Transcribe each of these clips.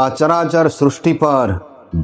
આ સૃષ્ટિ પર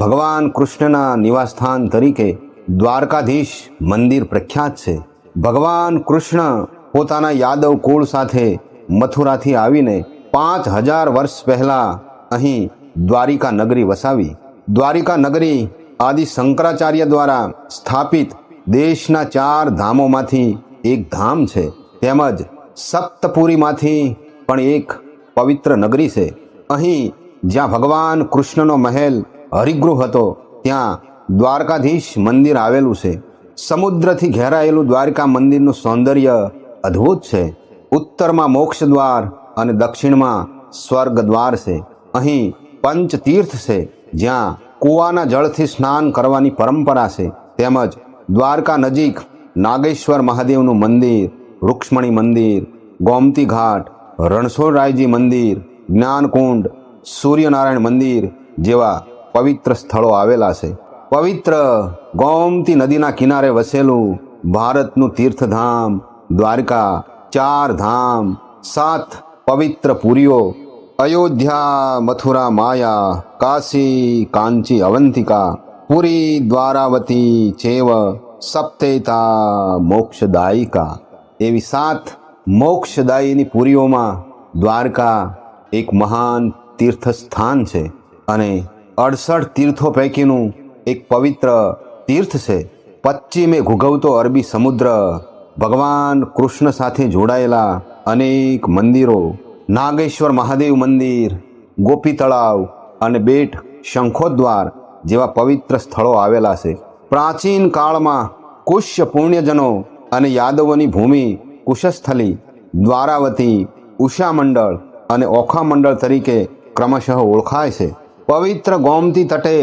ભગવાન કૃષ્ણના નિવાસસ્થાન તરીકે દ્વારકાધીશ મંદિર પ્રખ્યાત છે. ભગવાન કૃષ્ણ પોતાના યાદવ કુળ સાથે મથુરાથી આવીને પાંચ હજાર વર્ષ પહેલા અહીં દ્વારિકા નગરી વસાવી. દ્વારિકા નગરી આદિ શંકરાચાર્ય દ્વારા સ્થાપિત દેશના ચાર ધામોમાંથી એક ધામ છે. તેમજ સપ્તપુરીમાંથી પણ એક પવિત્ર નગરી છે. અહીં જ્યાં ભગવાન કૃષ્ણનો મહેલ હરિગૃહ હતો, ત્યાં દ્વારકાધીશ મંદિર આવેલું છે. સમુદ્રથી ઘેરાયેલું દ્વારકા મંદિરનું સૌંદર્ય અદ્ભુત છે. ઉત્તરમાં મોક્ષ દ્વાર અને દક્ષિણમાં સ્વર્ગ દ્વાર છે. અહીં પંચ તીર્થ છે, જ્યાં કૂવાના જળથી સ્નાન કરવાની પરંપરા છે. તેમજ દ્વારકા નજીક નાગેશ્વર મહાદેવનું મંદિર, રૂક્ષ્મણી મંદિર, ગોમતી ઘાટ, રણછોડરાયજી મંદિર, જ્ઞાનકુંડ સૂર્યનારાયણ મંદિર જેવા પવિત્ર સ્થળો આવેલા છે. પવિત્ર ગોમતી નદીના કિનારે વસેલું ભારતનું તીર્થધામ, દ્વારકા, ચાર ધામ, સાત પવિત્ર પુરીઓ, અયોધ્યા, મથુરા, માયા, કાશી, કાંચી, અવંતિકા, પુરી, દ્વારાવતી ચેવ સપ્તેતા, મોક્ષદાયિકા એવી સાત મોક્ષદાયીની પુરીઓમાં દ્વારકા એક મહાન તીર્થસ્થાન છે અને અડસઠ તીર્થો પૈકીનું એક પવિત્ર તીર્થ છે. પશ્ચિમે ઘૂઘવતો અરબી સમુદ્ર, ભગવાન કૃષ્ણ સાથે જોડાયેલા અનેક મંદિરો, નાગેશ્વર મહાદેવ મંદિર, ગોપી તળાવ અને બેટ શંખોદ્વાર જેવા પવિત્ર સ્થળો આવેલા છે. પ્રાચીન કાળમાં કુશ્ય પુણ્યજનો અને યાદવોની ભૂમિ કુશસ્થલી, દ્વારાવતી, ઉષા મંડળ અને ઓખા મંડળ તરીકે ક્રમશઃ ઓળખાય છે. પવિત્ર ગોમતી તટે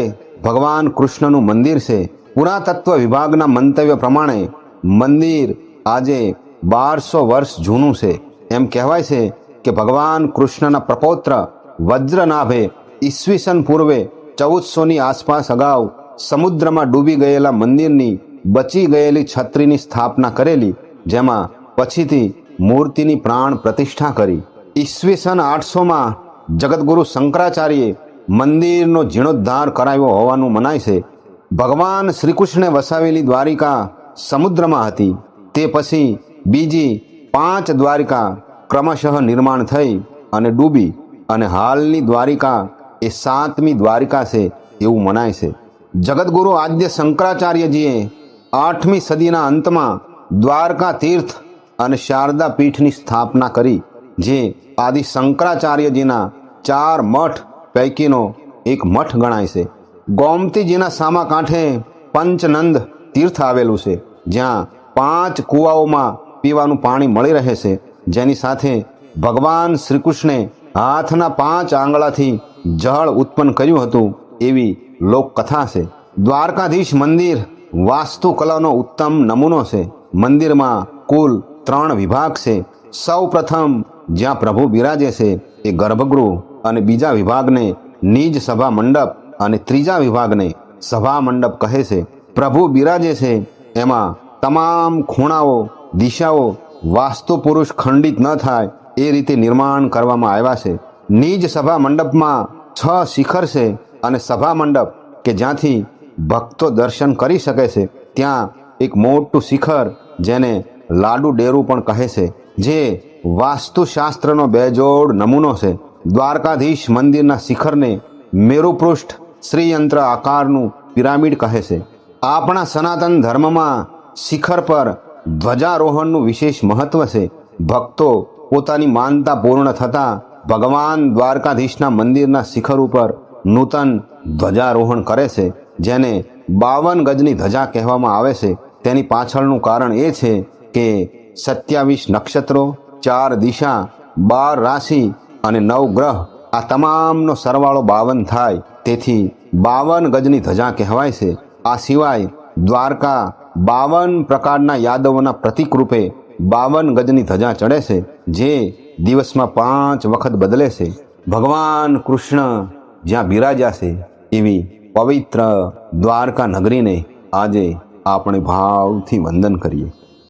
ભગવાન કૃષ્ણનું મંદિર છે. પુરાતત્વ વિભાગના મંતવ્ય પ્રમાણે મંદિર આજે બારસો વર્ષ જૂનું છે. એમ કહેવાય છે કે ભગવાન કૃષ્ણના પ્રપૌત્ર વજ્રનાભે ઈસવીસન પૂર્વે ચૌદસોની આસપાસ અગાઉ સમુદ્રમાં ડૂબી ગયેલા મંદિરની બચી ગયેલી છત્રીની સ્થાપના કરેલી, જેમાં પછીથી મૂર્તિની પ્રાણ પ્રતિષ્ઠા કરી. ઈસવીસન આઠસોમાં જગતગુરુ શંકરાચાર્યે મંદિરનો જીર્ણોદ્ધાર કરાવ્યો હોવાનું મનાય છે. ભગવાન શ્રીકૃષ્ણે વસાવેલી દ્વારિકા સમુદ્રમાં હતી. તે પછી બીજી પાંચ દ્વારિકા ક્રમશઃ નિર્માણ થઈ અને ડૂબી અને હાલની દ્વારિકા એ સાતમી દ્વારિકા છે એવું મનાય છે. જગતગુરુ આદ્ય શંકરાચાર્યજીએ આઠમી સદીના અંતમાં દ્વારકા તીર્થ અને શારદા પીઠની સ્થાપના કરી. જે આદિ શંકરાચાર્યજીના ચાર મઠ પૈકીનો એક મઠ ગણાય છે. ગોમતીજીના સામા કાંઠે પંચનંદ તીર્થ આવેલું છે, જ્યાં પાંચ કૂવાઓમાં પીવાનું પાણી મળી રહે છે. જેની સાથે ભગવાન શ્રીકૃષ્ણે હાથના પાંચ આંગળાથી જળ ઉત્પન્ન કર્યું હતું એવી લોકકથા છે. દ્વારકાધીશ મંદિર વાસ્તુકલાનો ઉત્તમ નમૂનો છે. મંદિરમાં કુલ ત્રણ વિભાગ છે. સૌ પ્રથમ જ્યાં પ્રભુ બિરાજે છે એ ગર્ભગૃહ અને બીજા વિભાગને નિજ સભા મંડપ અને ત્રીજા વિભાગને સભા મંડપ કહે છે. પ્રભુ બિરાજે છે એમાં તમામ ખૂણાઓ, દિશાઓ વાસ્તુ પુરુષ ખંડિત ન થાય એ રીતે નિર્માણ કરવામાં આવ્યા છે. નિજ સભા મંડપમાં છ શિખર છે અને સભા મંડપ કે જ્યાંથી ભક્તો દર્શન કરી શકે છે, ત્યાં એક મોટું શિખર જેને લાડુ ડેરું પણ કહે છે. જે વાસ્તુશાસ્ત્રનો બેજોડ નમૂનો છે. દ્વારકાધીશ મંદિરના શિખરને મેરુપૃષ્ઠ શ્રીયંત્ર આકારનું પિરામિડ કહે છે. આપણા સનાતન ધર્મમાં શિખર પર ધ્વજારોહણનું વિશેષ મહત્વ છે. ભક્તો પોતાની માનતા પૂર્ણ થતાં ભગવાન દ્વારકાધીશના મંદિરના શિખર ઉપર નૂતન ધ્વજારોહણ કરે છે, જેને બાવન ગજની ધજા કહેવામાં આવે છે. તેની પાછળનું કારણ એ છે કે સત્યાવીસ નક્ષત્રો, ચાર દિશા, બાર રાશિ અને નવ ગ્રહ. આ તમામનો સરવાળો બાવન થાય. તેથી બાવન ગજની ધજા કહેવાય છે. આ સિવાય દ્વારકા બાવન પ્રકારના યાદવોના પ્રતિક રૂપે બાવન ગજની ધજા ચડે છે, જે દિવસમાં પાંચ વખત બદલે છે. ભગવાન કૃષ્ણ જ્યાં બિરાજ્યા છે, એવી પવિત્ર દ્વારકા નગરીને આજે આપણે ભાવથી વંદન કરીએ.